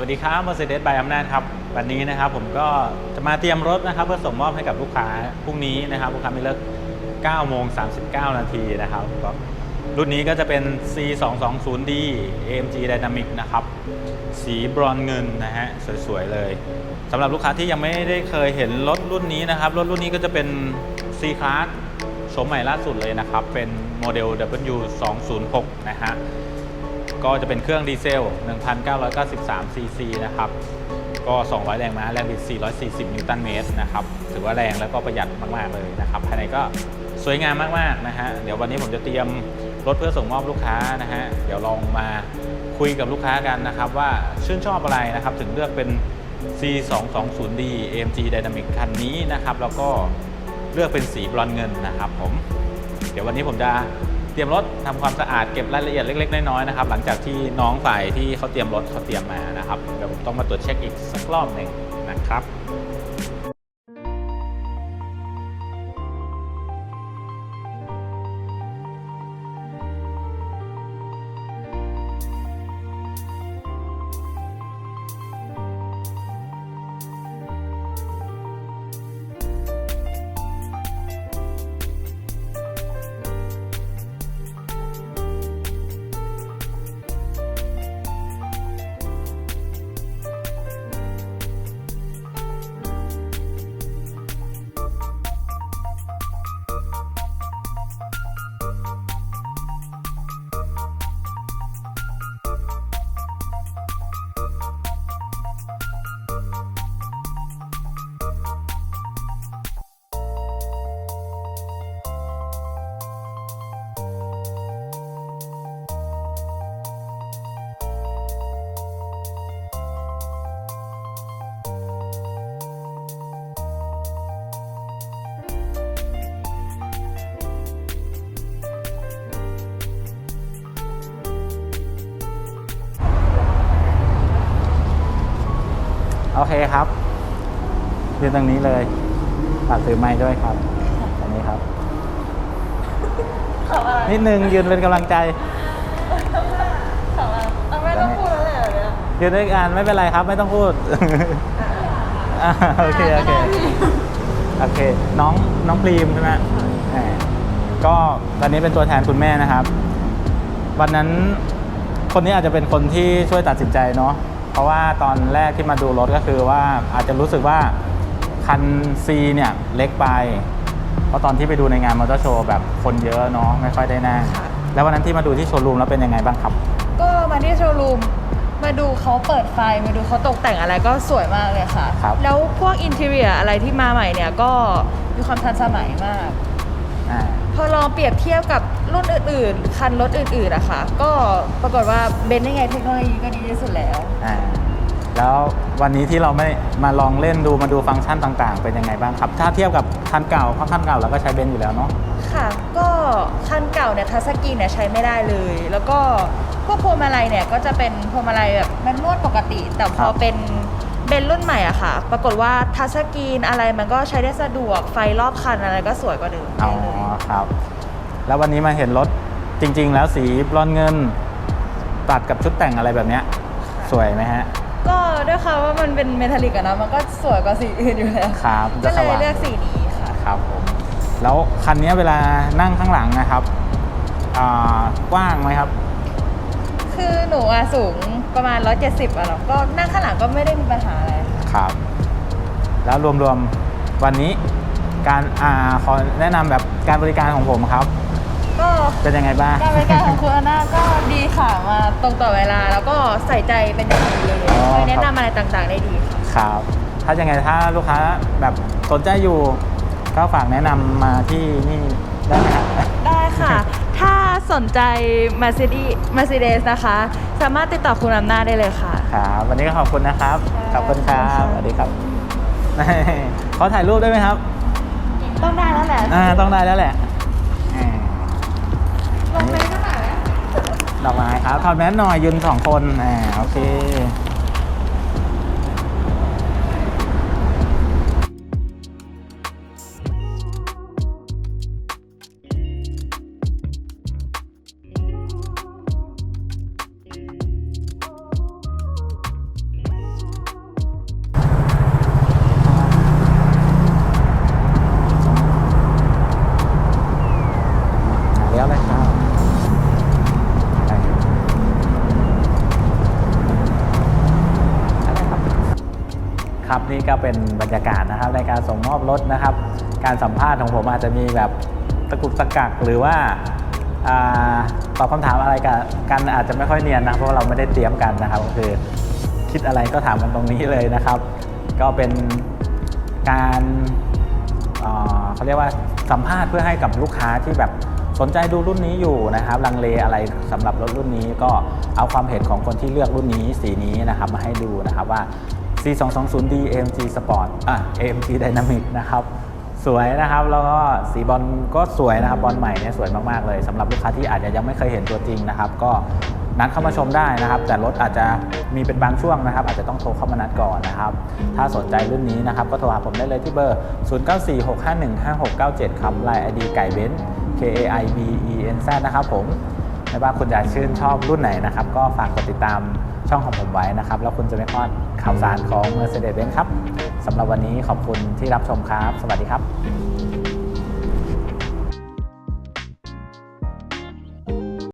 วัสดีครับ Mercedes by อำนาจครับ วันนี้นะครับผมก็จะมาเตรียมรถนะครับ เพื่อส่งมอบให้กับลูกค้าพรุ่งนี้นะครับลูกค้ามีเลิก9โมง39 นาทีนะครับก็รุ่นนี้ก็จะเป็น C220D AMG Dynamic นะครับ สีบรอนซ์เงินนะฮะสวยๆเลยสำหรับลูกค้าที่ยังไม่ได้เคยเห็นรถรุ่นนี้นะครับ รถรุ่นนี้ก็จะเป็น C Class โฉมใหม่ล่าสุดเลยนะครับ เป็นโมเดล W206 นะฮะ ก็จะเป็นเครื่องดีเซล 1,993ซีซีนะครับ ก็ 200 แรงม้า แรงบิด 440 นิวตันเมตรนะครับ ถือว่าแรงแล้วก็ประหยัดมาก ๆ เลยนะครับ ภายในก็สวยงามมาก ๆ นะฮะ เดี๋ยววันนี้ผมจะเตรียมรถเพื่อส่งมอบลูกค้านะฮะ เดี๋ยวลองมาคุยกับลูกค้ากันนะครับ ว่าชื่นชอบอะไรนะครับ ถึงเลือกเป็น C220D AMG Dynamic คันนี้นะครับ แล้วก็เลือกเป็นสีบรอนเงินนะครับผม เดี๋ยววันนี้ผมจะ ตรียมรถทำความสะอาดเก็บรายละเอียดเล็ก ๆ น้อยๆนะครับหลังจากที่น้องฝ่ายที่เขาเตรียมรถเขาเตรียมมานะครับเดี๋ยวผมต้องมาตรวจเช็คอีกสักรอบหนึ่งนะครับ โอเคครับยืนตรงนี้เลยฝากถือไม้ด้วยครับอันนี้ครับนิดนึงยืนเป็นกำลังใจเอาไม่ต้องพูดแล้วแหละเนี่ยยืนด้วยกันไม่เป็นไรครับ ไม่ต้องพูดอ่าโอเคโอเค โอเค น้องน้องพรีมใช่ไหมแหมก็ตอนนี้เป็นตัวแทนคุณแม่นะครับ วันนั้นคนนี้อาจจะเป็นคนที่ช่วยตัดสินใจเนาะเพ ราะว่าตอนแรกที่มาดูรถก็คือว่าอาจจะรู้สึกว่าคัน C เนี่ยเล็กไป เพราะตอนที่ไปดูในงานมอเตอร์โชว์แบบคนเยอะเนาะไม่ค่อยได้นั่งแล้ววันนั้นที่มาดูที่โชว์รูมแล้วเป็นยังไงบ้างครับ ก็มาที่โชว์รูมมาดูเขาเปิดไฟมาดูเขาตกแต่งอะไรก็สวยมากเลยค่ะ ครับ แล้วพวกอินเท i รียอะไรที่มาใหม่เนี่ยก็มีความทันสมัยมาก อ่าพ อลองเปรียบเทียบกับรุ่นอื่นๆ คันรถอื่นๆอะค่ะ ก็ปรากฏว่าเบนซ์ยังไงเทคโนโลยีก็ดีที่สุดแล้ว อ่าแล้ววันนี้ที่เราไม่มาลองเล่นดูมาดูฟังก์ชันต่างๆ เป็นยังไงบ้างครับ ถ้าเทียบกับคันเก่าเพราะคันเก่าเราก็ใช้เบนซ์อยู่แล้วเนาะ ค่ะ ก็คันเก่าเนี่ยทัชสกรีนเนี่ยใช้ไม่ได้เลย แล้วก็พวกพวงมาลัยเนี่ยก็จะเป็นพวงมาลัยแบบแมนนวลปกติ แต่พอเป็น เบนซ์รุ่นใหม่อะค่ะ ปรากฏว่าทัชสกรีนอะไรมันก็ใช้ได้สะดวกไฟรอบคันอะไรก็สวยกว่าเดิมอ๋อครับ แล้ววันนี้มาเห็นรถจริง ๆ แล้วสีบรอนซ์เงิน ตัดกับชุดแต่งอะไรแบบเนี้ยสวยไหมฮะ ก็ด้วยค่ะว่ามันเป็นเมทัลลิกอะนะมันก็สวยกว่าสีอื่นอยู่แล้วครับก็จะสเลยว่างเลือกสีนี้ค่ะครับผมแล้วคันนี้เวลานั่งข้างหลังนะครับอ่ากว้างไหมครับ คือหนูอะสูงประมาณ 170อะเนาะก็นั่งข้างหลังก็ไม่ได้มีปัญหาอะไรค่ะครับ แล้วรวมๆวันนี้การอ่าขอแนะนำแบบการบริการของผมครับ ก็เป็นยังไงบ้าง การบริการของคุณอาน่าก็ดีค่ะมาตรงต่อเวลาแล้วก็ใส่ใจเป็นอย่างดีเลยอ๋อคอยแนะครับนำอะไรต่างๆได้ดีค่ะครับ ถ้ายังไงถ้าลูกค้าแบบสนใจอยู่ ก็ฝากแนะนำมาที่นี่ได้ไหมครับ ได้ค่ะ ถ้า สนใจ Mercedes Mercedes นะคะ สามารถติดต่อคุณอำนาจได้เลยค่ะ ครับวันนี้ก็ขอบคุณนะครับขค่ะอบคุณครับขอบคุณค่ะสวัสดีครับขอถ่ายรูปได้ไหมครับ ต้องได้แล้วแหละอ่าต้องได้แล้วแหละอ่าลงไปเท่าไหร่แล้วดอกไม้ครับถอดแมสหน่อยยืนสองคนอ่าโอเค ครับนี่ก็เป็นบรรยากาศนะครับในการส่งมอบรถนะครับ การสัมภาษณ์ของผมอาจจะมีแบบตะกุกตะกักหรือว่าอตอบคำถามอะไรกันกันอาจจะไม่ค่อยเนียนนะเพราะเราไม่ได้เตรียมกันนะครับก็คือคิดอะไรก็ถามกันตรงนี้เลยนะครับ ก็เป็นการเอ่อเขาเรียกว่าสัมภาษณ์เพื่อให้กับลูกค้าที่แบบสนใจดูรุ่นนี้อยู่นะครับ ลังเลอะไรสำหรับรถรุ่นนี้ก็เอาความเห็นของคนที่เลือกรุ่นนี้สีนี้นะครับ มาให้ดูนะครับว่า C220D AMG Sport อะ AMG Dynamic นะครับ สวยนะครับ แล้วก็สีบอลก็สวยนะครับ บอลใหม่เนี่ยสวยมาก ๆ เลยสำหรับลูกค้าที่อาจจะยังไม่เคยเห็นตัวจริงนะครับ ก็นัดเข้ามาชมได้นะครับ แต่รถอาจจะมีเป็นบางช่วงนะครับ อาจจะต้องโทรเข้ามานัดก่อนนะครับ ถ้าสนใจรุ่นนี้นะครับ ก็โทรหาผมได้เลยที่เบอร์ 0946515697 ครับไลน์ ID ไก่เบน K A I B E N Z นะครับผมไม่ว่าคุณจะชื่นชอบรุ่นไหนนะครับ ก็ฝากกดติดตาม ช่องของผมไว้นะครับ แล้วคุณจะไม่พลาดข่าวสารของ Mercedes-Benz ครับสำหรับวันนี้ขอบคุณที่รับชมครับ สวัสดีครับ